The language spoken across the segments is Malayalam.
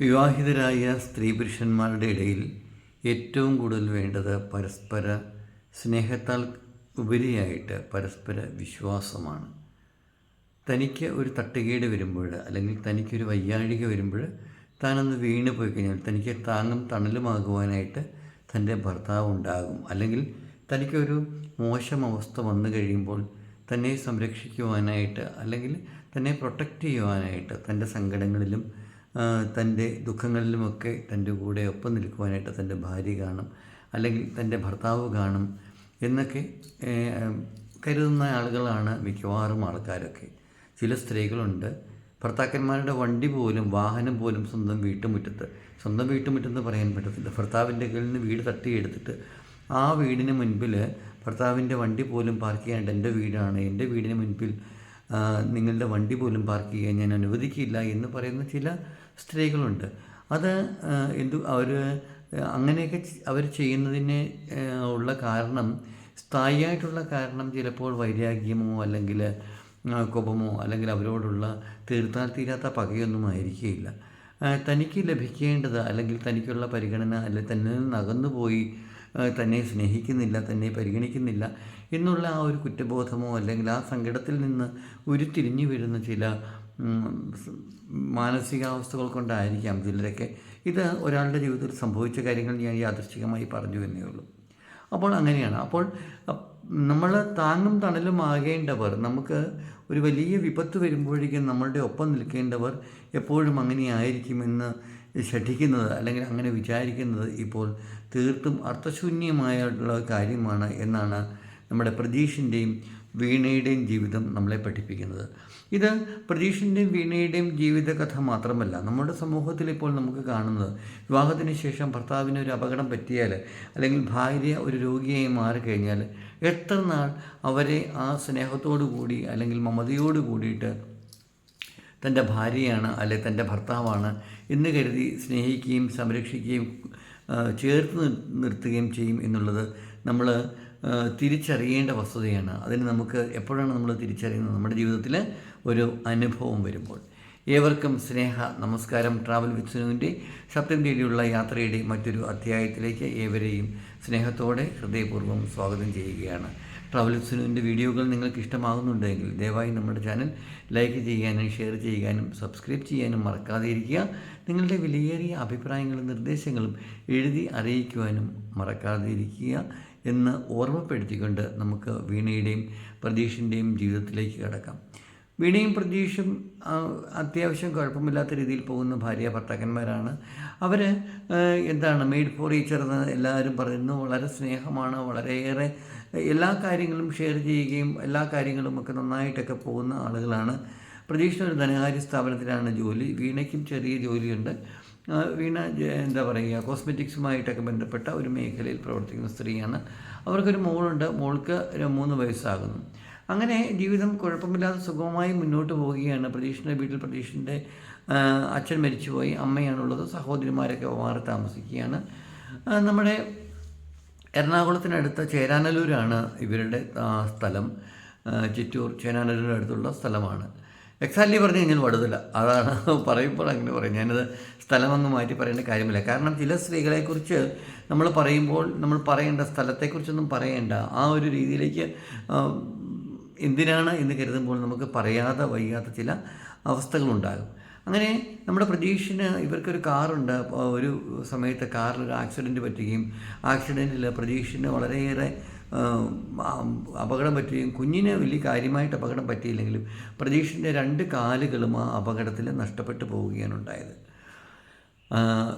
വിവാഹിതരായ സ്ത്രീ പുരുഷന്മാരുടെ ഇടയിൽ ഏറ്റവും കൂടുതൽ വേണ്ടത് പരസ്പര സ്നേഹത്താൽ ഉപരിയായിട്ട് പരസ്പര വിശ്വാസമാണ്. തനിക്ക് ഒരു തട്ടുകേട് വരുമ്പോൾ അല്ലെങ്കിൽ തനിക്കൊരു വയ്യാഴിക വരുമ്പോൾ താനൊന്ന് വീണ് പോയി കഴിഞ്ഞാൽ തനിക്ക് താങ്ങും തണലുമാകുവാനായിട്ട് തന്റെ ഭർത്താവ് ഉണ്ടാകും. അല്ലെങ്കിൽ തനിക്കൊരു മോശം അവസ്ഥ വന്നു കഴിയുമ്പോൾ തന്നെ സംരക്ഷിക്കുവാനായിട്ട് അല്ലെങ്കിൽ തന്നെ പ്രൊട്ടക്റ്റ് ചെയ്യുവാനായിട്ട് തന്റെ സങ്കടങ്ങളിലും തന്റെ ദുഃഖങ്ങളിലുമൊക്കെ തന്റെ കൂടെ ഒപ്പം നിൽക്കുവാനായിട്ട് തന്റെ ഭാര്യ കാണും അല്ലെങ്കിൽ തന്റെ ഭർത്താവ് കാണും എന്നൊക്കെ കരുതുന്ന ആളുകളാണ് മിക്കവാറും ആൾക്കാരൊക്കെ. ചില സ്ത്രീകളുണ്ട്. ഭർത്താക്കന്മാരുടെ വണ്ടി പോലും വാഹനം പോലും സ്വന്തം വീട്ടുമുറ്റത്ത് സ്വന്തം വീട്ടുമുറ്റത്ത് പറയാൻ പറ്റത്തില്ല. ഭർത്താവിന്റെ കയ്യിൽ നിന്ന് വീട് തട്ടിയെടുത്തിട്ട് ആ വീടിന് മുൻപിൽ ഭർത്താവിന്റെ വണ്ടി പോലും പാർക്ക് ചെയ്യാണ്ട് എന്റെ വീടാണ്. എന്റെ വീടിന് മുൻപിൽ നിങ്ങളുടെ വണ്ടി പോലും പാർക്ക് ചെയ്യാൻ ഞാൻ അനുവദിക്കില്ല എന്ന് പറയുന്ന ചില സ്ത്രീകളുണ്ട്. അത് എന്തു അവർ അങ്ങനെയൊക്കെ അവർ ചെയ്യുന്നതിന് ഉള്ള കാരണം സ്ഥായിയായിട്ടുള്ള കാരണം ചിലപ്പോൾ വൈരാഗ്യമോ അല്ലെങ്കിൽ കോപമോ അല്ലെങ്കിൽ അവരോടുള്ള തീർത്താൽ തീരാത്ത പകയൊന്നും ആയിരിക്കുകയില്ല തനിക്ക് ലഭിക്കേണ്ടത് അല്ലെങ്കിൽ തനിക്കുള്ള പരിഗണന അല്ലെങ്കിൽ തന്നെ നിന്ന് അകന്നുപോയി തന്നെ സ്നേഹിക്കുന്നില്ല തന്നെ പരിഗണിക്കുന്നില്ല എന്നുള്ള ആ ഒരു കുറ്റബോധമോ അല്ലെങ്കിൽ ആ സങ്കടത്തിൽ നിന്ന് ഉരുത്തിരിഞ്ഞു വരുന്ന ചില മാനസികാവസ്ഥകൾ കൊണ്ടായിരിക്കാം ചിലരൊക്കെ ഇത് ഒരാളുടെ ജീവിതത്തിൽ സംഭവിച്ച കാര്യങ്ങൾ ഞാൻ യാദൃശ്ചികമായി പറഞ്ഞു എന്നേ ഉള്ളൂ. അപ്പോൾ അങ്ങനെയാണ്. അപ്പോൾ നമ്മൾ താങ്ങും തണലും ആകേണ്ടവർ നമുക്ക് ഒരു വലിയ വിപത്ത് വരുമ്പോഴേക്കും നമ്മളുടെ ഒപ്പം നിൽക്കേണ്ടവർ എപ്പോഴും അങ്ങനെയായിരിക്കുമെന്ന് ശഠിക്കുന്നത് അല്ലെങ്കിൽ അങ്ങനെ വിചാരിക്കുന്നത് ഇപ്പോൾ തീർത്തും അർത്ഥശൂന്യമായിട്ടുള്ള കാര്യമാണ് എന്നാണ് നമ്മുടെ പ്രതീഷിന്റെയും വീണയുടെയും ജീവിതം നമ്മളെ പഠിപ്പിക്കുന്നത്. ഇത് പ്രതീഷിന്റെയും വീണയുടെയും ജീവിതകഥ മാത്രമല്ല നമ്മുടെ സമൂഹത്തിൽ ഇപ്പോൾ നമുക്ക് കാണുന്നത് വിവാഹത്തിന് ശേഷം ഭർത്താവിന് ഒരു അപകടം പറ്റിയാൽ അല്ലെങ്കിൽ ഭാര്യ ഒരു രോഗിയായി മാറിക്കഴിഞ്ഞാൽ എത്ര നാൾ അവരെ ആ സ്നേഹത്തോടു കൂടി അല്ലെങ്കിൽ മമതയോട് കൂടിയിട്ട് തന്റെ ഭാര്യയാണ് അല്ലെ തന്റെ ഭർത്താവാണ് എന്ന് കരുതി സ്നേഹിക്കുകയും സംരക്ഷിക്കുകയും ചേർത്ത് നിർ- നിർത്തുകയും ചെയ്യും എന്നുള്ളത് നമ്മൾ തിരിച്ചറിയേണ്ട വസ്തുതയാണ്. അതിന് നമുക്ക് എപ്പോഴാണ് നമ്മൾ തിരിച്ചറിയുന്നത്? നമ്മുടെ ജീവിതത്തിൽ ഒരു അനുഭവം വരുമ്പോൾ. ഏവർക്കും സ്നേഹ നമസ്കാരം ട്രാവൽ വിത്ത് സുനുവിന്റെ സത്യം തേടിയുള്ള യാത്രയുടെ മറ്റൊരു അധ്യായത്തിലേക്ക് ഏവരെയും സ്നേഹത്തോടെ ഹൃദയപൂർവം സ്വാഗതം ചെയ്യുകയാണ്. ട്രാവൽ വിത്ത് സുനുവിന്റെ വീഡിയോകൾ നിങ്ങൾക്ക് ഇഷ്ടമാകുന്നുണ്ടെങ്കിൽ ദയവായി നമ്മുടെ ചാനൽ ലൈക്ക് ചെയ്യാനും ഷെയർ ചെയ്യാനും സബ്സ്ക്രൈബ് ചെയ്യാനും മറക്കാതെ ഇരിക്കുക. നിങ്ങളുടെ വിലയേറിയ അഭിപ്രായങ്ങളും നിർദ്ദേശങ്ങളും എഴുതി അറിയിക്കുവാനും മറക്കാതെ ഇരിക്കുക. എന്ന് ഓർമ്മപ്പെടുത്തിക്കൊണ്ട് നമുക്ക് വീണയുടെയും പ്രതീക്ഷന്റെയും ജീവിതത്തിലേക്ക് കടക്കാം. വീണയും പ്രതീക്ഷും അത്യാവശ്യം കുഴപ്പമില്ലാത്ത രീതിയിൽ പോകുന്ന ഭാര്യ ഭർത്താക്കന്മാരാണ്. അവർ എന്താണ് മെയ്ഡ് ഫോർ ഈച്ചർ എന്ന് എല്ലാവരും പറയുന്നു. വളരെ സ്നേഹമാണ് വളരെയേറെ എല്ലാ കാര്യങ്ങളും ഷെയർ ചെയ്യുകയും എല്ലാ കാര്യങ്ങളും ഒക്കെ നന്നായിട്ടൊക്കെ പോകുന്ന ആളുകളാണ്. പ്രതീക്ഷ ഒരു ധനകാര്യ സ്ഥാപനത്തിലാണ് ജോലി. വീണയ്ക്കും ചെറിയ ജോലിയുണ്ട്. വീണ എന്താ പറയുക കോസ്മെറ്റിക്സുമായിട്ടൊക്കെ ബന്ധപ്പെട്ട ഒരു മേഖലയിൽ പ്രവർത്തിക്കുന്ന സ്ത്രീയാണ്. അവർക്കൊരു മോളുണ്ട്. മോൾക്ക് മൂന്ന് വയസ്സാകുന്നു. അങ്ങനെ ജീവിതം കുഴപ്പമില്ലാതെ സുഗമമായി മുന്നോട്ട് പോവുകയാണ്. പ്രതീഷിന്റെ വീട്ടിൽ പ്രതീഷിന്റെ അച്ഛൻ മരിച്ചുപോയി. അമ്മയാണുള്ളത്. സഹോദരിമാരൊക്കെ മാറി താമസിക്കുകയാണ്. നമ്മുടെ എറണാകുളത്തിനടുത്ത ചേരാനല്ലൂരാണ് ഇവരുടെ സ്ഥലം. ചിറ്റൂർ ചേരാനല്ലൂരിനടുത്തുള്ള സ്ഥലമാണ്. എക്സാക്ട്ലി പറഞ്ഞു കഴിഞ്ഞാൽ വടുതല. അതാണ് പറയുമ്പോൾ അങ്ങനെ പറയും. ഞാനത് സ്ഥലം അങ്ങ് മാറ്റി പറയേണ്ട കാര്യമില്ല. കാരണം ചില സ്ത്രീകളെക്കുറിച്ച് നമ്മൾ പറയുമ്പോൾ നമ്മൾ പറയേണ്ട സ്ഥലത്തെക്കുറിച്ചൊന്നും പറയേണ്ട. ആ ഒരു രീതിയിലേക്ക് എന്തിനാണ് എന്ന് കരുതുമ്പോൾ നമുക്ക് പറയാതെ വയ്യാത്ത ചില അവസ്ഥകളുണ്ടാകും. അങ്ങനെ നമ്മുടെ പ്രതീക്ഷിന് ഇവർക്കൊരു കാറുണ്ട്. ഒരു സമയത്ത് കാറിൽ ഒരു ആക്സിഡന്റ് പറ്റുകയും ആക്സിഡന്റിൽ പ്രതീക്ഷിന് വളരെയേറെ അപകടം പറ്റുകയും കുഞ്ഞിനെ വലിയ കാര്യമായിട്ട് അപകടം പറ്റിയില്ലെങ്കിലും പ്രതീക്ഷിന്റെ രണ്ട് കാലുകളും ആ അപകടത്തിൽ നഷ്ടപ്പെട്ടു പോവുകയാണ് ഉണ്ടായത്.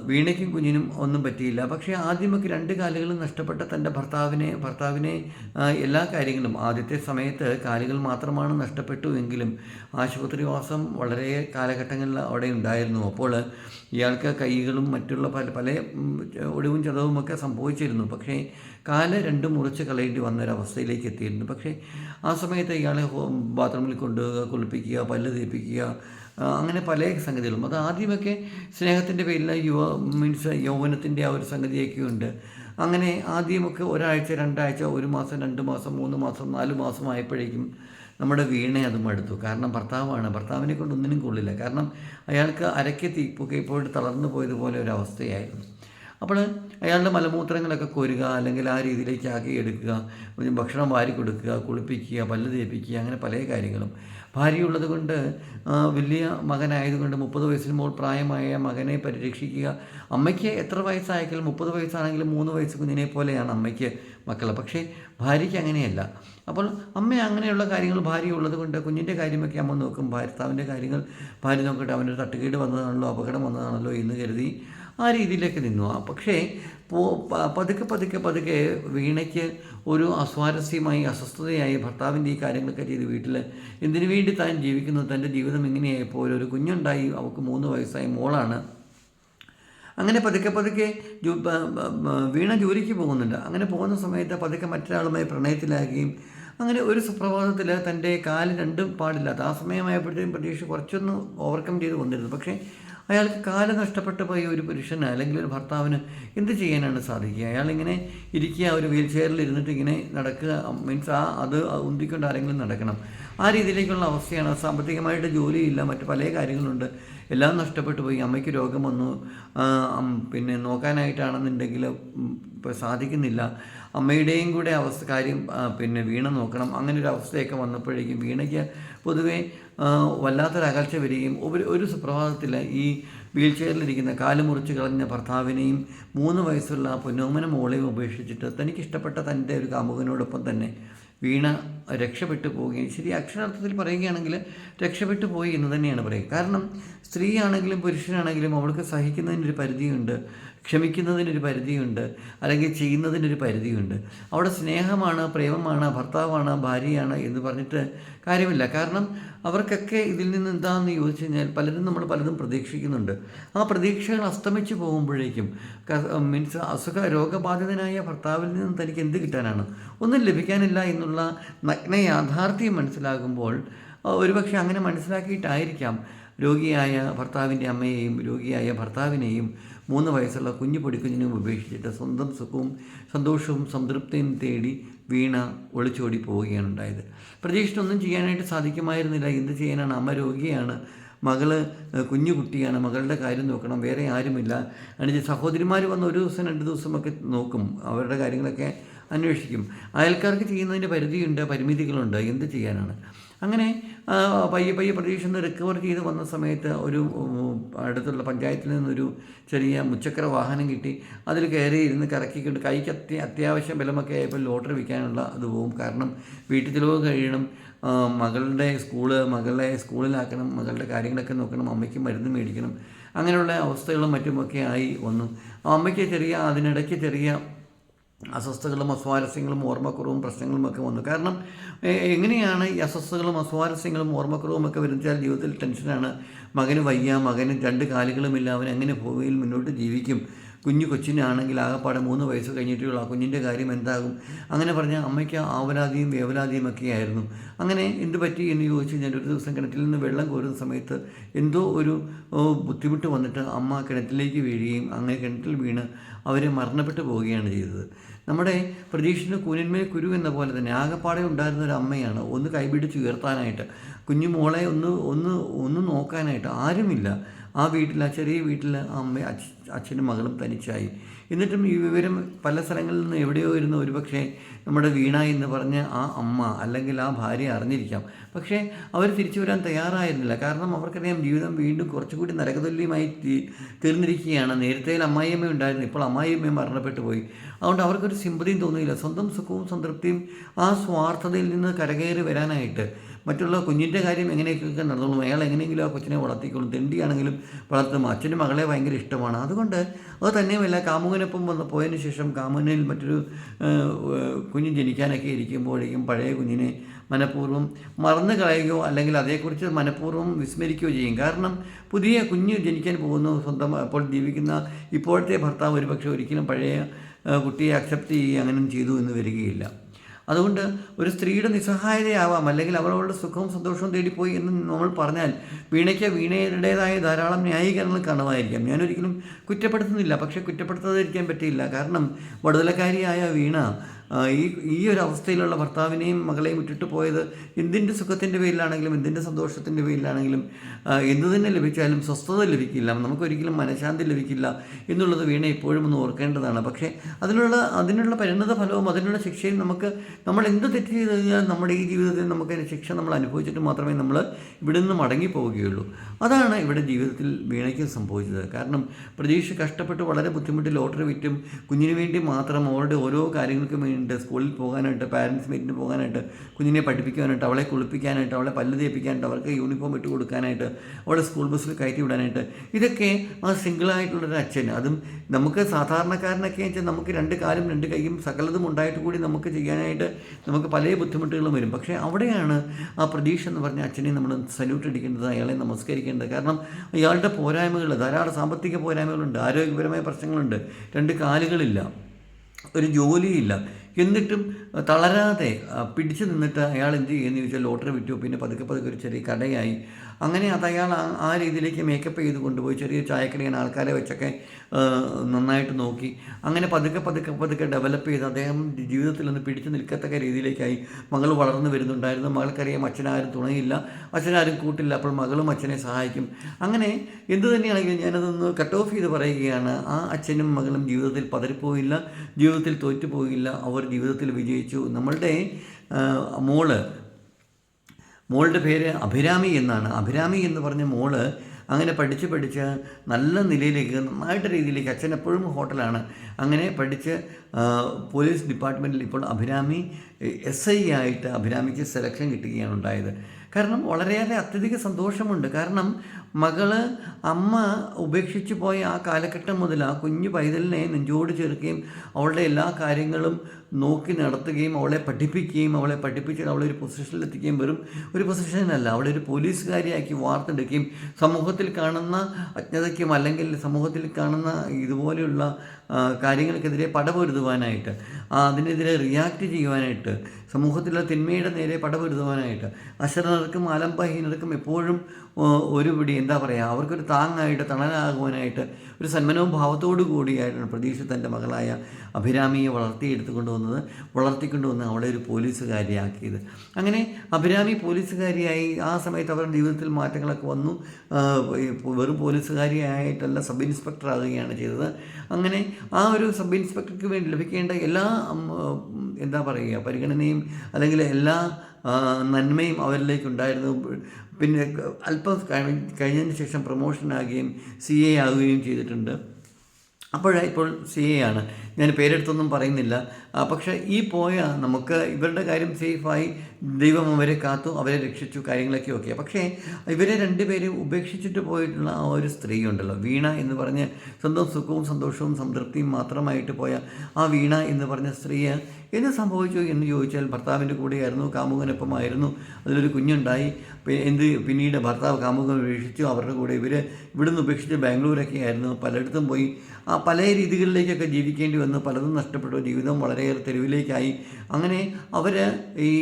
വീണയ്ക്കും കുഞ്ഞിനും ഒന്നും പറ്റിയില്ല. പക്ഷേ ആദ്യമൊക്കെ രണ്ട് കാലുകളും നഷ്ടപ്പെട്ട തന്റെ ഭർത്താവിനെ ഭർത്താവിനെ എല്ലാ കാര്യങ്ങളും. ആദ്യത്തെ സമയത്ത് കാലുകൾ മാത്രമാണ് നഷ്ടപ്പെട്ടു എങ്കിലും ആശുപത്രിവാസം വളരെ കാലഘട്ടങ്ങളിൽ അവിടെ ഉണ്ടായിരുന്നു. അപ്പോൾ ഇയാൾക്ക് കൈകളും മറ്റുള്ള പല പല ഒടിവും ചതവുമൊക്കെ സംഭവിച്ചിരുന്നു. പക്ഷേ കാൽ രണ്ടും മുറിച്ച് കളയേണ്ടി വന്നൊരവസ്ഥയിലേക്ക് എത്തിയിരുന്നു. പക്ഷേ ആ സമയത്ത് ഇയാളെ ബാത്റൂമിൽ കൊണ്ടുപോവുക കുളിപ്പിക്കുക പല്ല് തേപ്പിക്കുക അങ്ങനെ പല സംഗതികളും. അത് ആദ്യമൊക്കെ സ്നേഹത്തിന്റെ പേരിൽ യുവ മീൻസ് യൗവനത്തിന്റെ ആ ഒരു സംഗതിയൊക്കെ ഉണ്ട് അങ്ങനെ ആദ്യമൊക്കെ ഒരാഴ്ച രണ്ടാഴ്ച ഒരു മാസം രണ്ട് മാസം മൂന്ന് മാസം നാല് മാസം ആയപ്പോഴേക്കും നമ്മുടെ വീണെ അത് മടുത്തു. കാരണം ഭർത്താവാണ്. ഭർത്താവിനെ കൊണ്ട് ഒന്നിനും കൊള്ളില്ല. കാരണം അയാൾക്ക് അരക്കെത്തി തീപ്പൊക്കെ പോയിട്ട് തളർന്നു പോയതുപോലെ ഒരു അവസ്ഥയായിരുന്നു. അപ്പോൾ അയാളുടെ മലമൂത്രങ്ങളൊക്കെ കൊരുക അല്ലെങ്കിൽ ആ രീതിയിലേക്ക് ആക്കി എടുക്കുക ഭക്ഷണം വാരി കൊടുക്കുക കുളിപ്പിക്കുക പല്ല് തേപ്പിക്കുക അങ്ങനെ പല കാര്യങ്ങളും. ഭാര്യയുള്ളത് കൊണ്ട് വലിയ മകനായതുകൊണ്ട് മുപ്പത് വയസ്സിന് മുകൾ പ്രായമായ മകനെ പരിരക്ഷിക്കുക. അമ്മയ്ക്ക് എത്ര വയസ്സായെങ്കിലും മുപ്പത് വയസ്സാണെങ്കിലും മൂന്ന് വയസ്സ് കുഞ്ഞിനെ പോലെയാണ് അമ്മയ്ക്ക് മക്കൾ പക്ഷേ ഭാര്യയ്ക്ക് അങ്ങനെയല്ല. അപ്പോൾ അമ്മ അങ്ങനെയുള്ള കാര്യങ്ങൾ ഭാര്യ ഉള്ളത് കൊണ്ട് കുഞ്ഞിന്റെ കാര്യമൊക്കെ അമ്മ നോക്കും. ഭർത്താവിന്റെ കാര്യങ്ങൾ ഭാര്യ നോക്കട്ടെ അവനൊരു തട്ടുകേട് വന്നതാണല്ലോ അപകടം വന്നതാണല്ലോ എന്ന് കരുതി ആ രീതിയിലേക്ക് നിന്നു. പക്ഷേ പതുക്കെ പതുക്കെ പതുക്കെ വീണയ്ക്ക് ഒരു അസ്വാരസ്യമായി അസ്വസ്ഥതയായി ഭർത്താവിന്റെ ഈ കാര്യങ്ങളൊക്കെ ചെയ്ത് വീട്ടിൽ എന്തിനു വേണ്ടി താൻ ജീവിക്കുന്നു? തന്റെ ജീവിതം ഇങ്ങനെയായപ്പോൾ ഒരു കുഞ്ഞുണ്ടായി അവൾക്ക് മൂന്ന് വയസ്സായി മോളാണ്. അങ്ങനെ പതുക്കെ പതുക്കെ വീണ ജോലിക്ക് പോകുന്നുണ്ട്. അങ്ങനെ പോകുന്ന സമയത്ത് പതുക്കെ മറ്റൊരാളുമായി പ്രണയത്തിലാകുകയും അങ്ങനെ ഒരു സുപ്രഭാതത്തിൽ തന്റെ കാൽ രണ്ടും പാടില്ലാത്ത ആ സമയമായപ്പോഴത്തേക്കും പ്രതീക്ഷ കുറച്ചൊന്ന് ഓവർകം ചെയ്ത് കൊണ്ടിരുന്നു. പക്ഷേ അയാൾക്ക് കാലം നഷ്ടപ്പെട്ടു പോയ ഒരു പുരുഷന് അല്ലെങ്കിൽ ഒരു ഭർത്താവിന് എന്ത് ചെയ്യാനാണ് സാധിക്കുക? അയാളിങ്ങനെ ഇരിക്കുക ഒരു വീൽ ചെയറിൽ ഇരുന്നിട്ട് ഇങ്ങനെ നടക്കുക മീൻസ് ആ അത് ഉന്തിക്കൊണ്ട് ആരെങ്കിലും നടക്കണം. ആ രീതിയിലേക്കുള്ള അവസ്ഥയാണ്. സാമ്പത്തികമായിട്ട് ജോലിയില്ല മറ്റ് പല കാര്യങ്ങളുണ്ട്. എല്ലാം നഷ്ടപ്പെട്ടു പോയി. അമ്മയ്ക്ക് രോഗം വന്നു. പിന്നെ നോക്കാനായിട്ടാണെന്നുണ്ടെങ്കിൽ ഇപ്പോൾ സാധിക്കുന്നില്ല. അമ്മയുടെയും കൂടെ അവസ്ഥ കാര്യം പിന്നെ വീണ നോക്കണം. അങ്ങനെ ഒരു അവസ്ഥയൊക്കെ വന്നപ്പോഴേക്കും വീണയ്ക്ക് പൊതുവേ വല്ലാത്തൊരകർച്ച വരികയും ഒരു ഒരു സുപ്രഭാതത്തിൽ ഈ വീൽ ചെയറിലിരിക്കുന്ന കാൽ മുറിച്ച് കളഞ്ഞ ഭർത്താവിനെയും മൂന്ന് വയസ്സുള്ള പൊന്നോമന മോളെയും ഉപേക്ഷിച്ചിട്ട് തനിക്കിഷ്ടപ്പെട്ട തന്റെ ഒരു കാമുകനോടൊപ്പം തന്നെ വീണ രക്ഷപ്പെട്ടു പോവുകയും ശരി അക്ഷരാർത്ഥത്തിൽ പറയുകയാണെങ്കിൽ രക്ഷപ്പെട്ടു പോയി എന്ന് തന്നെയാണ് പറയുക. കാരണം സ്ത്രീയാണെങ്കിലും പുരുഷനാണെങ്കിലും അവൾക്ക് സഹിക്കുന്നതിനൊരു പരിധിയുണ്ട്. ക്ഷമിക്കുന്നതിനൊരു പരിധിയുണ്ട് അല്ലെങ്കിൽ ചെയ്യുന്നതിനൊരു പരിധിയുണ്ട്. അവിടെ സ്നേഹമാണ് പ്രേമമാണ് ഭർത്താവാണ് ഭാര്യയാണ് എന്ന് പറഞ്ഞിട്ട് കാര്യമില്ല. കാരണം അവർക്കൊക്കെ ഇതിൽ നിന്ന് എന്താണെന്ന് ചോദിച്ചു കഴിഞ്ഞാൽ പലരും നമ്മൾ പലതും പ്രതീക്ഷിക്കുന്നുണ്ട്. ആ പ്രതീക്ഷകൾ അസ്തമിച്ചു പോകുമ്പോഴേക്കും മീൻസ് അസുഖ രോഗബാധിതനായ ഭർത്താവിൽ നിന്നും തനിക്ക് എന്ത് കിട്ടാനാണ്? ഒന്നും ലഭിക്കാനില്ല എന്നുള്ള നഗ്ന യാഥാർത്ഥ്യം മനസ്സിലാകുമ്പോൾ ഒരുപക്ഷെ അങ്ങനെ മനസ്സിലാക്കിയിട്ടായിരിക്കാം രോഗിയായ ഭർത്താവിന്റെ അമ്മയെയും രോഗിയായ ഭർത്താവിനെയും മൂന്ന് വയസ്സുള്ള കുഞ്ഞു പൊടിക്കുഞ്ഞിനും ഉപേക്ഷിച്ചിട്ട് സ്വന്തം സുഖവും സന്തോഷവും സംതൃപ്തിയും തേടി വീണ ഒളിച്ചോടി പോവുകയാണ് ഉണ്ടായത്. പ്രതീക്ഷിച്ചൊന്നും ചെയ്യാനായിട്ട് സാധിക്കുമായിരുന്നില്ല. എന്ത് ചെയ്യാനാണ്? അമ്മ രോഗിയാണ് മകൾ കുഞ്ഞു കുട്ടിയാണ്. മകളുടെ കാര്യം നോക്കണം. വേറെ ആരുമില്ല. എന്നിട്ട് സഹോദരിമാർ വന്ന് ഒരു ദിവസം രണ്ട് ദിവസമൊക്കെ നോക്കും. അവരുടെ കാര്യങ്ങളൊക്കെ അന്വേഷിക്കും. അയൽക്കാർക്ക് ചെയ്യുന്നതിന്റെ പരിധിയുണ്ട് പരിമിതികളുണ്ട്. എന്ത് ചെയ്യാനാണ്? അങ്ങനെ പയ്യെ പയ്യെ പ്രതീക്ഷ നിന്ന് റിക്കവർ ചെയ്ത് വന്ന സമയത്ത് ഒരു അടുത്തുള്ള പഞ്ചായത്തിൽ നിന്നൊരു ചെറിയ മുച്ചക്ര വാഹനം കിട്ടി. അതിൽ കയറി ഇരുന്ന് കറക്കിക്കൊണ്ട് കൈക്ക് അത്യ അത്യാവശ്യം ബലമൊക്കെ ആയപ്പോൾ ലോട്ടറി വിൽക്കാനുള്ള അത് പോവും. കാരണം വീട്ടിൽ ചിലവ് കഴിയണം. മകളുടെ സ്കൂൾ മകളെ സ്കൂളിലാക്കണം മകളുടെ കാര്യങ്ങളൊക്കെ നോക്കണം അമ്മയ്ക്ക് മരുന്ന് മേടിക്കണം. അങ്ങനെയുള്ള അവസ്ഥകളും മറ്റുമൊക്കെ ആയി വന്നു. അമ്മയ്ക്ക് ചെറിയ അതിനിടയ്ക്ക് ചെറിയ അസ്വസ്ഥതകളും അസ്വാരസ്യങ്ങളും ഓർമ്മക്കുറവും പ്രശ്നങ്ങളും ഒക്കെ വന്നു. കാരണം എങ്ങനെയാണ് ഈ അസ്വസ്ഥതകളും അസ്വാരസ്യങ്ങളും ഓർമ്മക്കുറവും ഒക്കെ വരുന്നത് ജീവിതത്തിൽ ടെൻഷനാണ്. മകന് വയ്യ മകന് രണ്ട് കാലുകളുമില്ല അവൻ എങ്ങനെ ഭൂമിയിൽ മുന്നോട്ട് ജീവിക്കും? കുഞ്ഞു കൊച്ചിനാണെങ്കിൽ ആകെപ്പാടെ മൂന്ന് വയസ്സ് കഴിഞ്ഞിട്ടുള്ള ആ കുഞ്ഞിന്റെ കാര്യം എന്താകും? അങ്ങനെ പറഞ്ഞാൽ അമ്മയ്ക്ക് ആവലാതിയും വേവലാതിയും ഒക്കെ ആയിരുന്നു അങ്ങനെ എന്ത് പറ്റി എന്ന് ചോദിച്ചു കഴിഞ്ഞാൽ ഒരു ദിവസം കിണറ്റിൽ നിന്ന് വെള്ളം കോരുന്ന സമയത്ത് എന്തോ ഒരു ബുദ്ധിമുട്ട് വന്നിട്ട് അമ്മ കിണറ്റിലേക്ക് വീഴുകയും അങ്ങനെ കിണറ്റിൽ വീണ് അവരെ മരണപ്പെട്ടു പോവുകയാണ് ചെയ്തത്. നമ്മുടെ പ്രതീക്ഷിച്ച കൂനിന്മേൽ കുരു എന്ന പോലെ തന്നെ ആകപ്പാടെ ഉണ്ടായിരുന്ന ഒരു അമ്മയാണ്. ഒന്ന് കൈപിടിച്ച് ഉയർത്താനായിട്ട് കുഞ്ഞു മോളെ ഒന്ന് ഒന്ന് ഒന്ന് നോക്കാനായിട്ട് ആരുമില്ല. ആ വീട്ടിൽ ആ ചെറിയ വീട്ടിൽ അമ്മ അച്ഛ അച്ഛനും മകളും തനിച്ചായി. എന്നിട്ടും ഈ വിവരം പല സ്ഥലങ്ങളിൽ നിന്ന് എവിടെയോ ഇരുന്ന് ഒരുപക്ഷെ നമ്മുടെ വീണ എന്ന് പറഞ്ഞ ആ അമ്മ അല്ലെങ്കിൽ ആ ഭാര്യ അറിഞ്ഞിരിക്കാം. പക്ഷേ അവർ തിരിച്ചു വരാൻ തയ്യാറായിരുന്നില്ല. കാരണം അവർക്കറിയാം ജീവിതം വീണ്ടും കുറച്ചുകൂടി നരകതുല്യമായി തീർന്നിരിക്കുകയാണ്. നേരത്തെ അമ്മായിയമ്മ ഉണ്ടായിരുന്നു. ഇപ്പോൾ അമ്മായിയമ്മ മരണപ്പെട്ടു പോയി. അതുകൊണ്ട് അവർക്കൊരു സിമ്പതിയും തോന്നിയില്ല. സ്വന്തം സുഖവും സംതൃപ്തിയും ആ സ്വാർത്ഥതയിൽ നിന്ന് കരകയറി വരാനായിട്ട് മറ്റുള്ള കുഞ്ഞിന്റെ കാര്യം എങ്ങനെയൊക്കെ നടന്നോളും? അയാൾ എങ്ങനെയെങ്കിലും ആ കൊച്ചിനെ വളർത്തിക്കോളും? തെണ്ടിയാണെങ്കിലും വളർത്തും. അച്ഛന് മകളെ ഭയങ്കര ഇഷ്ടമാണ്. അതുകൊണ്ട് അത് തന്നെയുമല്ല കാമുകനൊപ്പം വന്ന് പോയതിന് ശേഷം കാമുകനിൽ മറ്റൊരു കുഞ്ഞ് ജനിക്കാനൊക്കെ ഇരിക്കുമ്പോഴേക്കും പഴയ കുഞ്ഞിനെ മനഃപൂർവം മറന്നു കളയുകയോ അല്ലെങ്കിൽ അതേക്കുറിച്ച് മനഃപൂർവം വിസ്മരിക്കുകയോ ചെയ്യും. കാരണം പുതിയ കുഞ്ഞ് ജനിക്കാൻ പോകുന്നു സ്വന്തം അപ്പോൾ ജീവിക്കുന്ന ഇപ്പോഴത്തെ ഭർത്താവ് ഒരുപക്ഷെ ഒരിക്കലും പഴയ കുട്ടിയെ അക്സെപ്റ്റ് ചെയ്യുകയും അങ്ങനെ ചെയ്തു എന്ന് വരികയില്ല. അതുകൊണ്ട് ഒരു സ്ത്രീയുടെ നിസ്സഹായതയാവാം അല്ലെങ്കിൽ അവളുടെ സുഖവും സന്തോഷവും തേടിപ്പോയി എന്ന് നമ്മൾ പറഞ്ഞാൽ വീണയ്ക്ക് വീണയുടേതായ ധാരാളം ന്യായീകരണങ്ങൾ കാണുമായിരിക്കാം. ഞാനൊരിക്കലും കുറ്റപ്പെടുത്തുന്നില്ല പക്ഷേ കുറ്റപ്പെടുത്താതിരിക്കാൻ പറ്റിയില്ല. കാരണം വടുതലക്കാരിയായ വീണ ഈ ഈ ഒരു അവസ്ഥയിലുള്ള ഭർത്താവിനെയും മകളെയും വിട്ടിട്ട് പോയത് എന്തിന്റെ സുഖത്തിന്റെ പേരിലാണെങ്കിലും എന്തിന്റെ സന്തോഷത്തിന്റെ പേരിലാണെങ്കിലും എന്ത് തന്നെ ലഭിച്ചാലും സ്വസ്ഥത ലഭിക്കില്ല. നമുക്കൊരിക്കലും മനഃശാന്തി ലഭിക്കില്ല എന്നുള്ളത് വീണ എപ്പോഴും ഒന്ന് ഓർക്കേണ്ടതാണ്. പക്ഷേ അതിനുള്ള അതിനുള്ള പരിണത ഫലവും അതിനുള്ള ശിക്ഷയും നമുക്ക് നമ്മൾ എന്ത് തെറ്റ് ചെയ്ത് കഴിഞ്ഞാൽ നമ്മുടെ ഈ ജീവിതത്തിൽ നമുക്ക് അതിന് ശിക്ഷ നമ്മൾ അനുഭവിച്ചിട്ട് മാത്രമേ നമ്മൾ ഇവിടെ നിന്ന് മടങ്ങി പോവുകയുള്ളൂ അതാണ് ഇവിടെ ജീവിതത്തിൽ വീണയ്ക്ക് സംഭവിച്ചത്. കാരണം പ്രതീക്ഷ കഷ്ടപ്പെട്ട് വളരെ ബുദ്ധിമുട്ടി ലോട്ടറി വിറ്റും കുഞ്ഞിന് വേണ്ടി മാത്രം അവളുടെ ഓരോ കാര്യങ്ങൾക്കും വേണ്ടിയിട്ട് സ്കൂളിൽ പോകാനായിട്ട് പാരൻസ് മീറ്റിന് പോകാനായിട്ട് കുഞ്ഞിനെ പഠിപ്പിക്കാനായിട്ട് അവളെ കുളിപ്പിക്കാനായിട്ട് അവളെ പല്ല് തേപ്പിക്കാനായിട്ട് അവർക്ക് യൂണിഫോം ഇട്ട് കൊടുക്കാനായിട്ട് അവളെ സ്കൂൾ ബസ്സിൽ കയറ്റി വിടാനായിട്ട്. ഇതൊക്കെ ആ സിംഗിളായിട്ടുള്ളൊരു അച്ഛൻ. അതും നമുക്ക് സാധാരണക്കാരനൊക്കെ വെച്ചാൽ നമുക്ക് രണ്ട് കാലും രണ്ട് കൈയും സകലതും ഉണ്ടായിട്ട് കൂടി നമുക്ക് ചെയ്യാനായിട്ട് നമുക്ക് പല ബുദ്ധിമുട്ടുകളും വരും. പക്ഷേ അവിടെയാണ് ആ പ്രതീക്ഷ എന്ന് പറഞ്ഞ അച്ഛനെ നമ്മൾ സല്യൂട്ട് അടിക്കേണ്ടത് അയാളെ നമസ്കരിക്കേണ്ടത്. കാരണം അയാളുടെ പോരായ്മകൾ ധാരാളം സാമ്പത്തിക പോരായ്മകളുണ്ട് ആരോഗ്യപരമായ പ്രശ്നങ്ങളുണ്ട്. രണ്ട് കാലുകളില്ല ഒരു ജോലിയില്ല. എന്നിട്ടും തളരാതെ പിടിച്ചു നിന്നിട്ട് അയാൾ എന്ത് ചെയ്യുമെന്ന് ചോദിച്ചാൽ ലോട്ടറി വിറ്റു. പിന്നെ പതുക്കെ പതുക്കെ ഒരു ചെറിയ കടയായി. അങ്ങനെ അത് അയാൾ ആ- രീതിയിലേക്ക് മേക്കപ്പ് ചെയ്ത് കൊണ്ടുപോയി. ചെറിയ ചായക്കടിയാണ് ആൾക്കാരെ വെച്ചൊക്കെ നന്നായിട്ട് നോക്കി. അങ്ങനെ പതുക്കെ പതുക്കെ പതുക്കെ ഡെവലപ്പ് ചെയ്ത് അദ്ദേഹം ജീവിതത്തിൽ ഒന്ന് പിടിച്ചു നിൽക്കത്തക്ക രീതിയിലേക്കായി മകൾ വളർന്നു വരുന്നുണ്ടായിരുന്നു. മകൾക്കറിയാം അച്ഛനാരും തുണയില്ല. അച്ഛനാരും കൂട്ടില്ല. അപ്പോൾ മകളും അച്ഛനെ സഹായിക്കും. അങ്ങനെ എന്തു തന്നെയാണെങ്കിലും ഞാനതൊന്ന് കട്ട് ഓഫ് ചെയ്ത് പറയുകയാണ്. ആ അച്ഛനും മകളും ജീവിതത്തിൽ പതറിപ്പോയില്ല. ജീവിതത്തിൽ തോറ്റുപോയില്ല. അവർ ജീവിതത്തിൽ വിജയിച്ചു. നമ്മളുടെ മോൾ മോളുടെ പേര് അഭിരാമി എന്നാണ്. അഭിരാമി എന്ന് പറഞ്ഞ മോൾ അങ്ങനെ പഠിച്ച് പഠിച്ച് നല്ല നിലയിലേക്ക് നന്നായിട്ട് രീതിയിലേക്ക് അച്ഛൻ എപ്പോഴും ഹോട്ടലാണ്. അങ്ങനെ പഠിച്ച് പോലീസ് ഡിപ്പാർട്ട്മെന്റിൽ ഇപ്പോൾ അഭിരാമി എസ് ഐ ആയിട്ട് അഭിരാമിക്ക് സെലക്ഷൻ കിട്ടുകയാണ് ഉണ്ടായത്. കാരണം വളരെയേറെ അത്യധിക സന്തോഷമുണ്ട്. കാരണം മകൾ അമ്മ ഉപേക്ഷിച്ച് പോയ ആ കാലഘട്ടം മുതൽ ആ കുഞ്ഞു പൈതലിനെ നെഞ്ചോട് ചേർക്കുകയും അവളുടെ എല്ലാ കാര്യങ്ങളും നോക്കി നടത്തുകയും അവളെ പഠിപ്പിക്കുകയും അവളെ പഠിപ്പിച്ചിട്ട് അവളെ ഒരു പൊസിഷനിൽ എത്തിക്കുകയും വെറും ഒരു പൊസിഷനല്ല അവളെ ഒരു പോലീസുകാരിയാക്കി വാർത്തെടുക്കുകയും സമൂഹത്തിൽ കാണുന്ന അജ്ഞതയ്ക്കും അല്ലെങ്കിൽ സമൂഹത്തിൽ കാണുന്ന ഇതുപോലെയുള്ള കാര്യങ്ങൾക്കെതിരെ പടപൊരുതുവാനായിട്ട് അതിനെതിരെ റിയാക്ട് ചെയ്യുവാനായിട്ട് സമൂഹത്തിലെ തിന്മയുടെ നേരെ പടപൊരുതുവാനായിട്ട് അശരണർക്കും ആലംബഹീനർക്കും എപ്പോഴും ഒരു പിടി എന്താ പറയുക അവർക്കൊരു താങ്ങായിട്ട് തണലാകുവാനായിട്ട് ഒരു സന്മനവും ഭാവത്തോടു കൂടിയായിട്ടാണ് പ്രതീക്ഷ തന്റെ മകളായ അഭിരാമിയെ വളർത്തിയെടുത്തു കൊണ്ടുവന്നത് വളർത്തിക്കൊണ്ടു വളർത്തിക്കൊണ്ടുവന്ന് അവളെ ഒരു പോലീസുകാരിയാക്കിയത്. അങ്ങനെ അഭിരാമി പോലീസുകാരിയായി ആ സമയത്ത് അവരുടെ ജീവിതത്തിൽ മാറ്റങ്ങളൊക്കെ വന്നു. വെറും പോലീസുകാരിയായിട്ടല്ല സബ് ഇൻസ്പെക്ടർ ആകുകയാണ് ചെയ്തത്. അങ്ങനെ ആ ഒരു സബ് ഇൻസ്പെക്ടർക്ക് വേണ്ടി ലഭിക്കേണ്ട എല്ലാ എന്താ പറയുക പരിഗണനയും അല്ലെങ്കിൽ എല്ലാ നന്മയും അവരിലേക്ക് ഉണ്ടായിരുന്നു പിന്നെ അല്പം കഴിഞ്ഞതിന് ശേഷം പ്രൊമോഷൻ ആകുകയും സി എ ആകുകയും ചെയ്തിട്ടുണ്ട്. അപ്പോഴാണ് ഇപ്പോൾ സി എ ആണ്. ഞാൻ പേരെടുത്തൊന്നും പറയുന്നില്ല. പക്ഷേ ഈ പോയ നമുക്ക് ഇവരുടെ കാര്യം സേഫായി ദൈവം അവരെ കാത്തു അവരെ രക്ഷിച്ചു കാര്യങ്ങളൊക്കെ ഓക്കെ പക്ഷേ ഇവരെ രണ്ടുപേരെയും ഉപേക്ഷിച്ചിട്ട് പോയിട്ടുള്ള ആ ഒരു സ്ത്രീ ഉണ്ടല്ലോ വീണ എന്ന് പറഞ്ഞ് സ്വന്തം സുഖവും സന്തോഷവും സംതൃപ്തിയും മാത്രമായിട്ട് പോയ ആ വീണ എന്ന് പറഞ്ഞ സ്ത്രീയെ എന്ത് സംഭവിച്ചു എന്ന് ചോദിച്ചാൽ ഭർത്താവിന്റെ കൂടെയായിരുന്നു കാമുകനൊപ്പമായിരുന്നു. അതിലൊരു കുഞ്ഞുണ്ടായി. എന്ത് പിന്നീട് ഭർത്താവ് കാമുകൻ ഉപേക്ഷിച്ചു അവരുടെ കൂടെ ഇവർ ഇവിടുന്ന് ഉപേക്ഷിച്ച് ബാംഗ്ലൂരൊക്കെ ആയിരുന്നു പലയിടത്തും പോയി. ആ പല രീതികളിലേക്കൊക്കെ ജീവിക്കേണ്ടി പലതും നഷ്ടപ്പെട്ടു. ജീവിതം വളരെയേറെ തെരുവിലേക്കായി. അങ്ങനെ അവർ ഈ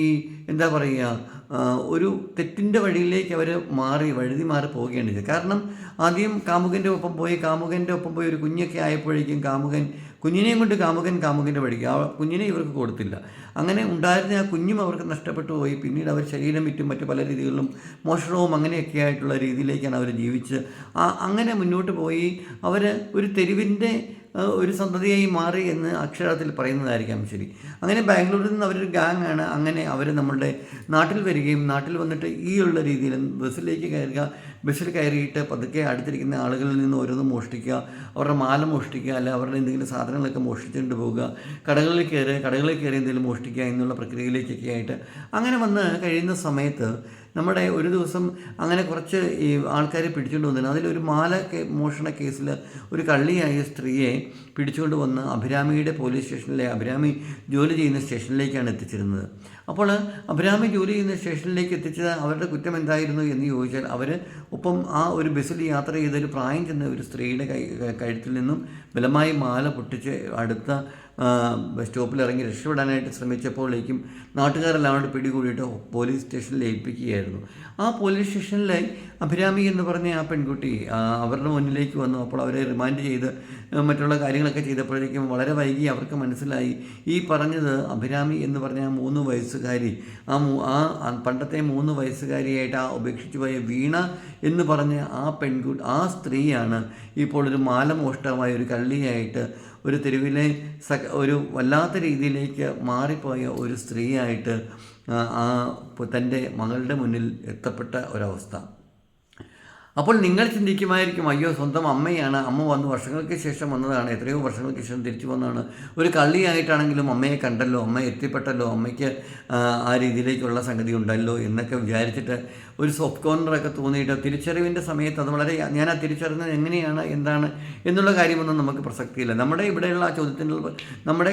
എന്താ പറയുക ഒരു തെറ്റിന്റെ വഴിയിലേക്ക് അവർ മാറി വഴുതി മാറി പോവുകയാണ് ചെയ്തത്. കാരണം ആദ്യം കാമുകന്റെ ഒപ്പം പോയി കാമുകന്റെ ഒപ്പം പോയി ഒരു കുഞ്ഞൊക്കെ ആയപ്പോഴേക്കും കാമുകൻ കുഞ്ഞിനെയും കൊണ്ട് കാമുകൻ കാമുകന്റെ വഴിക്ക്. ആ കുഞ്ഞിനെ ഇവർക്ക് കൊടുത്തില്ല. അങ്ങനെ ഉണ്ടായിരുന്ന ആ കുഞ്ഞും അവർക്ക് നഷ്ടപ്പെട്ടു പോയി. പിന്നീട് അവർ ശരീരം വിറ്റും മറ്റു പല രീതികളിലും മോഷണവും അങ്ങനെയൊക്കെ ആയിട്ടുള്ള രീതിയിലേക്കാണ് അവർ ജീവിച്ച് അങ്ങനെ മുന്നോട്ട് പോയി. അവർ ഒരു തെരുവിന്റെ ഒരു സന്തതിയായി മാറി എന്ന് അക്ഷരത്തിൽ പറയുന്നതായിരിക്കാം ശരി. അങ്ങനെ ബാംഗ്ലൂരിൽ നിന്ന് അവരൊരു ഗാങ് ആണ് അങ്ങനെ അവർ നമ്മളുടെ നാട്ടിൽ വരികയും നാട്ടിൽ വന്നിട്ട് ഈ ഉള്ള രീതിയിൽ ബസ്സിലേക്ക് കയറുക ബസ്സിൽ കയറിയിട്ട് പതുക്കെ അടുത്തിരിക്കുന്ന ആളുകളിൽ നിന്ന് ഓരോന്ന് മോഷ്ടിക്കുക അവരുടെ മാല മോഷ്ടിക്കുക അല്ല അവരുടെ എന്തെങ്കിലും സാധനങ്ങളൊക്കെ മോഷ്ടിച്ചുകൊണ്ട് പോവുക കടകളിൽ കയറി കടകളിൽ കയറി എന്തെങ്കിലും മോഷ്ടിക്കുക എന്നുള്ള പ്രക്രിയയിലേക്കൊക്കെ ആയിട്ട് അങ്ങനെ വന്ന് കഴിയുന്ന സമയത്ത് നമ്മുടെ ഒരു ദിവസം അങ്ങനെ കുറച്ച് ഈ ആൾക്കാരെ പിടിച്ചുകൊണ്ട് വന്നിരുന്നു. അതിലൊരു മാല മോഷണ കേസിൽ ഒരു കള്ളിയായ സ്ത്രീയെ പിടിച്ചുകൊണ്ട് വന്ന് അഭിരാമിയുടെ പോലീസ് സ്റ്റേഷനിലെ അഭിരാമി ജോലി ചെയ്യുന്ന സ്റ്റേഷനിലേക്കാണ് എത്തിച്ചിരുന്നത്. അപ്പോൾ അഭിരാമി ജോലി ചെയ്യുന്ന സ്റ്റേഷനിലേക്ക് എത്തിച്ചത് അവരുടെ കുറ്റം എന്തായിരുന്നു എന്ന് ചോദിച്ചാൽ അവർ ഒപ്പം ആ ഒരു ബസ്സിൽ യാത്ര ചെയ്ത ഒരു പ്രായം ചെന്ന ഒരു സ്ത്രീയുടെ കൈ കഴുത്തിൽ നിന്നും ബലമായി മാല പൊട്ടിച്ച് അടുത്ത സ്റ്റോപ്പിൽ ഇറങ്ങി രക്ഷപ്പെടാനായിട്ട് ശ്രമിച്ചപ്പോഴേക്കും നാട്ടുകാരെല്ലാം കൂടെ പിടികൂടിയിട്ട് പോലീസ് സ്റ്റേഷനിൽ ഏൽപ്പിക്കുകയായിരുന്നു. ആ പോലീസ് സ്റ്റേഷനിൽ അഭിരാമി എന്ന് പറഞ്ഞ ആ പെൺകുട്ടി അവരുടെ മുന്നിലേക്ക് വന്നു. അപ്പോൾ അവരെ റിമാൻഡ് ചെയ്ത് മറ്റുള്ള കാര്യങ്ങളൊക്കെ ചെയ്തപ്പോഴേക്കും വളരെ വൈകി അവർക്ക് മനസ്സിലായി. ഈ പറഞ്ഞത് അഭിരാമി എന്ന് പറഞ്ഞ ആ മൂന്ന് വയസ്സുകാരി ആ ആ പണ്ടത്തെ മൂന്ന് വയസ്സുകാരിയായിട്ട് ആ ഉപേക്ഷിച്ചു പോയ വീണ എന്ന് പറഞ്ഞ ആ പെൺകുട്ടി ആ സ്ത്രീയാണ് ഇപ്പോൾ ഒരു മാലമോഷ്ടമായ ഒരു കള്ളിയായിട്ട് ഒരു തെരുവിലെ ഒരു വല്ലാത്ത രീതിയിലേക്ക് മാറിപ്പോയ ഒരു സ്ത്രീയായിട്ട് ആ, തന്റെ മകളുടെ മുന്നിൽ എത്തപ്പെട്ട ഒരവസ്ഥ. അപ്പോൾ നിങ്ങൾ ചിന്തിക്കുമായിരിക്കും അയ്യോ സ്വന്തം അമ്മയാണ്. അമ്മ വന്ന് വർഷങ്ങൾക്ക് ശേഷം വന്നതാണ്. എത്രയോ വർഷങ്ങൾക്ക് ശേഷം തിരിച്ചു വന്നതാണ്. ഒരു കള്ളിയായിട്ടാണെങ്കിലും അമ്മയെ കണ്ടല്ലോ. അമ്മ എത്തിപ്പെട്ടല്ലോ. അമ്മയ്ക്ക് ആ രീതിയിലേക്കുള്ള സംഗതി ഉണ്ടല്ലോ എന്നൊക്കെ വിചാരിച്ചിട്ട് ഒരു സോഫ്റ്റ് കോർണറൊക്കെ തോന്നിയിട്ട് തിരിച്ചറിവിന്റെ സമയത്ത് അത് വളരെ ഞാൻ ആ തിരിച്ചറിഞ്ഞത് എങ്ങനെയാണ് എന്താണ് എന്നുള്ള കാര്യമൊന്നും നമുക്ക് പ്രസക്തിയില്ല. നമ്മുടെ ഇവിടെയുള്ള ആ ചോദ്യത്തിന്റെ നമ്മുടെ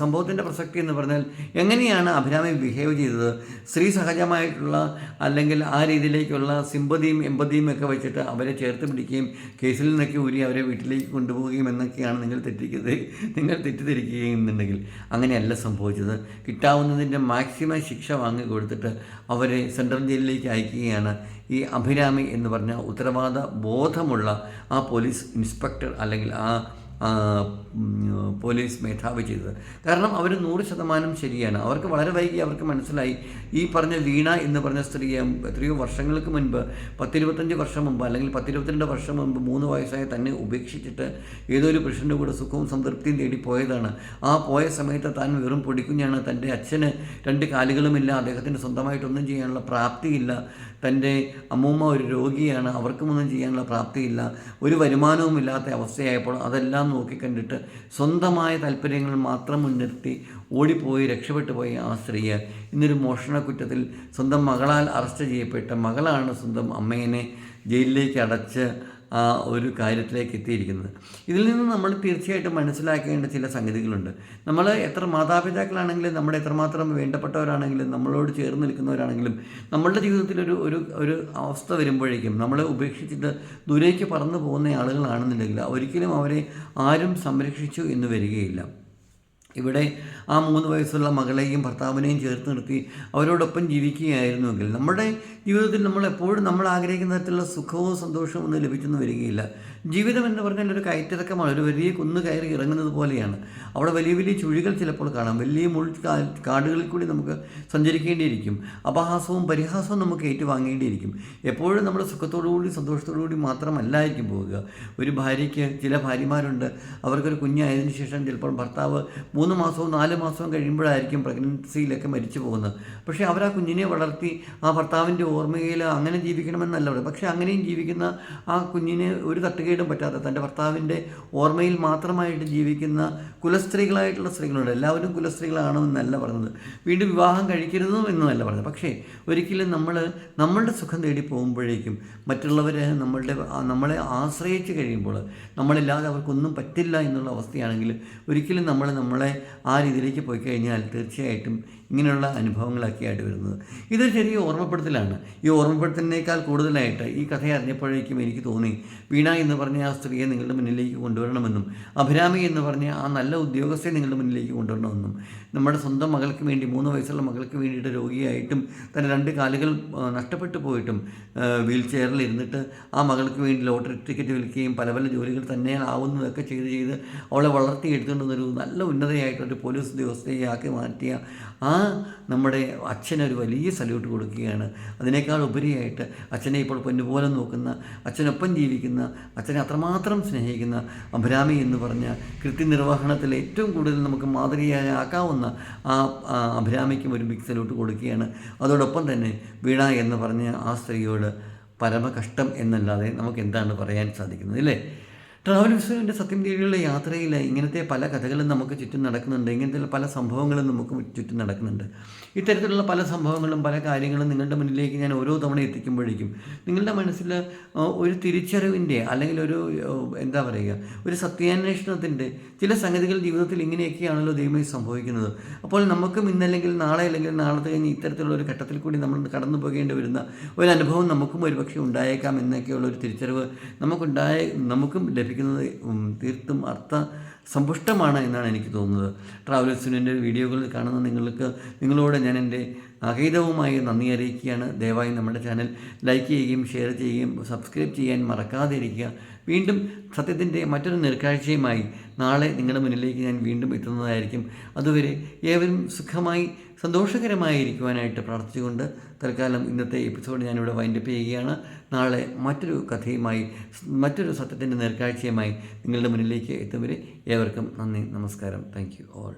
സംഭവത്തിന്റെ പ്രസക്തി എന്ന് പറഞ്ഞാൽ എങ്ങനെയാണ് അഭിരാമി ബിഹേവ് ചെയ്തത്? സ്ത്രീ സഹജമായിട്ടുള്ള അല്ലെങ്കിൽ ആ രീതിയിലേക്കുള്ള സിമ്പതിയും എമ്പതിയും ഒക്കെ വെച്ചിട്ട് അവരെ ചേർത്ത് പിടിക്കുകയും കേസിൽ നിന്നൊക്കെ ഊരി അവരെ വീട്ടിലേക്ക് കൊണ്ടുപോവുകയും എന്നൊക്കെയാണ് നിങ്ങൾ തെറ്റിക്കുന്നത് നിങ്ങൾ തെറ്റിദ്ധരിക്കുകയും എന്നുണ്ടെങ്കിൽ അങ്ങനെയല്ല സംഭവിച്ചത്. കിട്ടാവുന്നതിന്റെ മാക്സിമം ശിക്ഷ വാങ്ങി കൊടുത്തിട്ട് അവരെ സെൻട്രൽ ജയിലിലേക്ക് അയക്കുകയാണ് ഈ അഭിരാമി എന്ന് പറഞ്ഞ ഉത്തരവാദ ബോധമുള്ള ആ പോലീസ് ഇൻസ്പെക്ടർ അല്ലെങ്കിൽ ആ പോലീസ് മേധാവി ചെയ്തത്. കാരണം അവർ നൂറ് ശതമാനം ശരിയാണ്. അവർക്ക് വളരെ വൈകി അവർക്ക് മനസ്സിലായി. ഈ പറഞ്ഞ വീണ എന്ന് പറഞ്ഞ സ്ത്രീയെ എത്രയോ വർഷങ്ങൾക്ക് മുൻപ് പത്തിരുപത്തഞ്ച് വർഷം മുമ്പ് അല്ലെങ്കിൽ പത്തിരുപത്തിരണ്ട് വർഷം മുമ്പ് മൂന്ന് വയസ്സായ തന്നെ ഉപേക്ഷിച്ചിട്ട് ഏതോ ഒരു പുരുഷന്റെ കൂടെ സുഖവും സംതൃപ്തിയും തേടി പോയതാണ്. ആ പോയ സമയത്ത് താൻ വെറും പൊടിക്കുഞ്ഞാണ്. തന്റെ അച്ഛന് രണ്ട് കാലുകളുമില്ല. അദ്ദേഹത്തിന് സ്വന്തമായിട്ടൊന്നും ചെയ്യാനുള്ള പ്രാപ്തിയില്ല. തന്റെ അമ്മൂമ്മ ഒരു രോഗിയാണ്. അവർക്കും ഒന്നും ചെയ്യാനുള്ള പ്രാപ്തിയില്ല. ഒരു വരുമാനവും ഇല്ലാത്ത അവസ്ഥയായപ്പോൾ അതെല്ലാം നോക്കിക്കണ്ടിട്ട് സ്വന്തമായ താല്പര്യങ്ങൾ മാത്രം മുൻനിർത്തി ഓടിപ്പോയി രക്ഷപ്പെട്ടു പോയി ആ സ്ത്രീയെ ഇന്നൊരു മോഷണ കുറ്റത്തിൽ സ്വന്തം മകളാൽ അറസ്റ്റ് ചെയ്യപ്പെട്ട മകളാണ് സ്വന്തം അമ്മയെ ജയിലിലേക്ക് അടച്ച് ആ ഒരു കാര്യത്തിലേക്ക് എത്തിയിരിക്കുന്നത്. ഇതിൽ നിന്ന് നമ്മൾ തീർച്ചയായിട്ടും മനസ്സിലാക്കേണ്ട ചില സംഗതികളുണ്ട്. നമ്മൾ എത്ര മാതാപിതാക്കളാണെങ്കിലും നമ്മുടെ എത്രമാത്രം വേണ്ടപ്പെട്ടവരാണെങ്കിലും നമ്മളോട് ചേർന്ന് നിൽക്കുന്നവരാണെങ്കിലും നമ്മളുടെ ജീവിതത്തിൽ ഒരു ഒരു ഒരു അവസ്ഥ വരുമ്പോഴേക്കും നമ്മളെ ഉപേക്ഷിച്ചിട്ട് ദൂരേക്ക് പറന്നു പോകുന്ന ആളുകളാണെന്നുണ്ടെങ്കിൽ ഒരിക്കലും അവരെ ആരും സംരക്ഷിച്ചു എന്ന് വരികയില്ല. ഇവിടെ ആ മൂന്ന് വയസ്സുള്ള മകളെയും ഭർത്താവിനെയും ചേർത്ത് നിർത്തി അവരോടൊപ്പം ജീവിക്കുകയായിരുന്നുവെങ്കിൽ നമ്മുടെ ജീവിതത്തിൽ നമ്മൾ എപ്പോഴും നമ്മൾ ആഗ്രഹിക്കുന്ന തരത്തിലുള്ള സുഖവും സന്തോഷവും ഒന്നും ലഭിച്ചൊന്നും വരികയില്ല. ജീവിതം എന്ന് പറഞ്ഞാൽ ഒരു കയറ്റിറക്കമാണ്. ഒരു വലിയ കുന്ന് കയറി ഇറങ്ങുന്നത് പോലെയാണ്. അവിടെ വലിയ വലിയ ചുഴികൾ ചിലപ്പോൾ കാണാം. വലിയ മുൾ കാടുകളിൽ കൂടി നമുക്ക് സഞ്ചരിക്കേണ്ടിയിരിക്കും. അപഹാസവും പരിഹാസവും നമുക്ക് ഏറ്റുവാങ്ങേണ്ടിയിരിക്കും. എപ്പോഴും നമ്മൾ സുഖത്തോടുകൂടി സന്തോഷത്തോടുകൂടി മാത്രമല്ലായിരിക്കും പോവുക. ഒരു ഭാര്യയ്ക്ക് ചില ഭാര്യമാരുണ്ട്. അവർക്കൊരു കുഞ്ഞായതിനു ശേഷം ചിലപ്പോൾ ഭർത്താവ് മൂന്ന് മാസവും നാല് മാസവും കഴിയുമ്പോഴായിരിക്കും പ്രഗ്നൻസിയിലൊക്കെ മരിച്ചു പോകുന്നത്. പക്ഷേ അവർ ആ കുഞ്ഞിനെ വളർത്തി ആ ഭർത്താവിന്റെ ഓർമ്മയിൽ അങ്ങനെ ജീവിക്കണമെന്നല്ല പക്ഷേ അങ്ങനെയും ജീവിക്കുന്ന ആ കുഞ്ഞിനെ ഒരു തട്ടുകേടും പറ്റാത്ത തന്റെ ഭർത്താവിന്റെ ഓർമ്മയിൽ മാത്രമായിട്ട് ജീവിക്കുന്ന കുലസ്ത്രീകളായിട്ടുള്ള സ്ത്രീകളുണ്ട്. എല്ലാവരും കുലസ്ത്രീകളാണെന്നല്ല പറഞ്ഞത്. വീണ്ടും വിവാഹം കഴിക്കരുതും എന്നല്ല പറഞ്ഞത്. പക്ഷേ ഒരിക്കലും നമ്മൾ നമ്മളുടെ സുഖം തേടി പോകുമ്പോഴേക്കും മറ്റുള്ളവർ നമ്മളുടെ നമ്മളെ ആശ്രയിച്ച് കഴിയുമ്പോൾ നമ്മളില്ലാതെ അവർക്കൊന്നും പറ്റില്ല എന്നുള്ള അവസ്ഥയാണെങ്കിൽ ഒരിക്കലും നമ്മൾ നമ്മളെ ആ രീതിയിലേക്ക് പോയി കഴിഞ്ഞാൽ തീർച്ചയായിട്ടും ഇങ്ങനെയുള്ള അനുഭവങ്ങളൊക്കെയായിട്ട് വരുന്നത്. ഇതൊരു ചെറിയ ഓർമ്മപ്പെടുത്തലാണ്. ഈ ഓർമ്മപ്പെടുത്തലിനേക്കാൾ കൂടുതലായിട്ട് ഈ കഥ അറിഞ്ഞപ്പോഴേക്കും എനിക്ക് തോന്നി വീണ എന്ന് പറഞ്ഞ ആ സ്ത്രീയെ നിങ്ങളുടെ മുന്നിലേക്ക് കൊണ്ടുവരണമെന്നും അഭിരാമി എന്ന് പറഞ്ഞ ആ നല്ല ഉദ്യോഗസ്ഥയെ നിങ്ങളുടെ മുന്നിലേക്ക് കൊണ്ടുവരണമെന്നും നമ്മുടെ സ്വന്തം മകൾക്ക് വേണ്ടി മൂന്ന് വയസ്സുള്ള മകൾക്ക് വേണ്ടിയിട്ട് രോഗിയായിട്ടും തന്റെ രണ്ട് കാലുകൾ നഷ്ടപ്പെട്ടു പോയിട്ടും വീൽ ചെയറിൽ ഇരുന്നിട്ട് ആ മകൾക്ക് വേണ്ടി ലോട്ടറി ടിക്കറ്റ് വിൽക്കുകയും പല പല ജോലികൾ തന്നെ ആവുന്നതൊക്കെ ചെയ്ത് ചെയ്ത് അവളെ വളർത്തി ഒരു നല്ല ഉന്നതയായിട്ടൊരു പോലീസ് ഉദ്യോഗസ്ഥയെ ആക്കി മാറ്റിയ ആ നമ്മുടെ അച്ഛനൊരു വലിയ സല്യൂട്ട് കൊടുക്കുകയാണ്. അതിനേക്കാൾ ഉപരിയായിട്ട് അച്ഛനെ ഇപ്പോൾ പൊന്നുപോലെ നോക്കുന്ന അച്ഛനൊപ്പം ജീവിക്കുന്ന അച്ഛനെ അത്രമാത്രം സ്നേഹിക്കുന്ന അഭിരാമി എന്ന് പറഞ്ഞ കൃത്യനിർവഹണത്തിൽ ഏറ്റവും കൂടുതൽ നമുക്ക് മാതൃകയായി ആക്കാവുന്ന ആ അഭിരാമിക്കും ഒരു ബിഗ് കൊടുക്കുകയാണ്. അതോടൊപ്പം തന്നെ വീണ എന്ന് പറഞ്ഞ ആ സ്ത്രീയോട് പരമകഷ്ടം എന്നല്ലാതെ നമുക്ക് എന്താണ് പറയാൻ സാധിക്കുന്നത് ഇല്ലേ? ട്രാവൽ വിസുവിന്റെ സത്യം തേടിയുള്ള യാത്രയിൽ ഇങ്ങനത്തെ പല കഥകളും നമുക്ക് ചുറ്റും നടക്കുന്നുണ്ട്. ഇങ്ങനത്തെ പല സംഭവങ്ങളും നമുക്ക് ചുറ്റും നടക്കുന്നുണ്ട്. ഇത്തരത്തിലുള്ള പല സംഭവങ്ങളും പല കാര്യങ്ങളും നിങ്ങളുടെ മുന്നിലേക്ക് ഞാൻ ഓരോ തവണ എത്തിക്കുമ്പോഴേക്കും നിങ്ങളുടെ മനസ്സിൽ ഒരു തിരിച്ചറിവിന്റെ അല്ലെങ്കിൽ ഒരു എന്താ പറയുക ഒരു സത്യാന്വേഷണത്തിന്റെ ചില സംഗതികൾ ജീവിതത്തിൽ ഇങ്ങനെയൊക്കെയാണല്ലോ ദൈവമായി സംഭവിക്കുന്നത്. അപ്പോൾ നമുക്കും ഇന്നല്ലെങ്കിൽ നാളെ അല്ലെങ്കിൽ നാളത്തെ കഴിഞ്ഞ് ഇത്തരത്തിലുള്ള ഒരു ഘട്ടത്തിൽ കൂടി നമ്മൾ കടന്നു പോകേണ്ടി വരുന്ന ഒരു അനുഭവം നമുക്കും ഒരുപക്ഷെ ഉണ്ടായേക്കാം എന്നൊക്കെയുള്ള ഒരു തിരിച്ചറിവ് നമുക്കുണ്ടായ നമുക്കും ലഭിക്കും. ഉം, തീർത്തും അർത്ഥ സമ്പുഷ്ടമാണ് എന്നാണ് എനിക്ക് തോന്നുന്നത്. ട്രാവൽ സുനിന്റെ വീഡിയോകൾ കാണുന്ന നിങ്ങൾക്ക് നിങ്ങളോട് ഞാൻ എന്റെ അഹിതവുമായി നന്ദി അറിയിക്കുകയാണ്. ദയവായി നമ്മുടെ ചാനൽ ലൈക്ക് ചെയ്യുകയും ഷെയർ ചെയ്യുകയും സബ്സ്ക്രൈബ് ചെയ്യാൻ മറക്കാതിരിക്കുക. വീണ്ടും സത്യത്തിന്റെ മറ്റൊരു നേർക്കാഴ്ചയുമായി നാളെ നിങ്ങളുടെ മുന്നിലേക്ക് ഞാൻ വീണ്ടും എത്തുന്നതായിരിക്കും. അതുവരെ ഏവരും സുഖമായി സന്തോഷകരമായി ഇരിക്കുവാനായിട്ട് പ്രാർത്ഥിച്ചുകൊണ്ട് തൽക്കാലം ഇന്നത്തെ എപ്പിസോഡ് ഞാനിവിടെ വൈൻഡപ്പ് ചെയ്യുകയാണ്. നാളെ മറ്റൊരു കഥയുമായി മറ്റൊരു സത്യത്തിന്റെ നേർക്കാഴ്ചയുമായി നിങ്ങളുടെ മുന്നിലേക്ക് എത്തും ഏവർക്കും നന്ദി നമസ്കാരം. Thank you all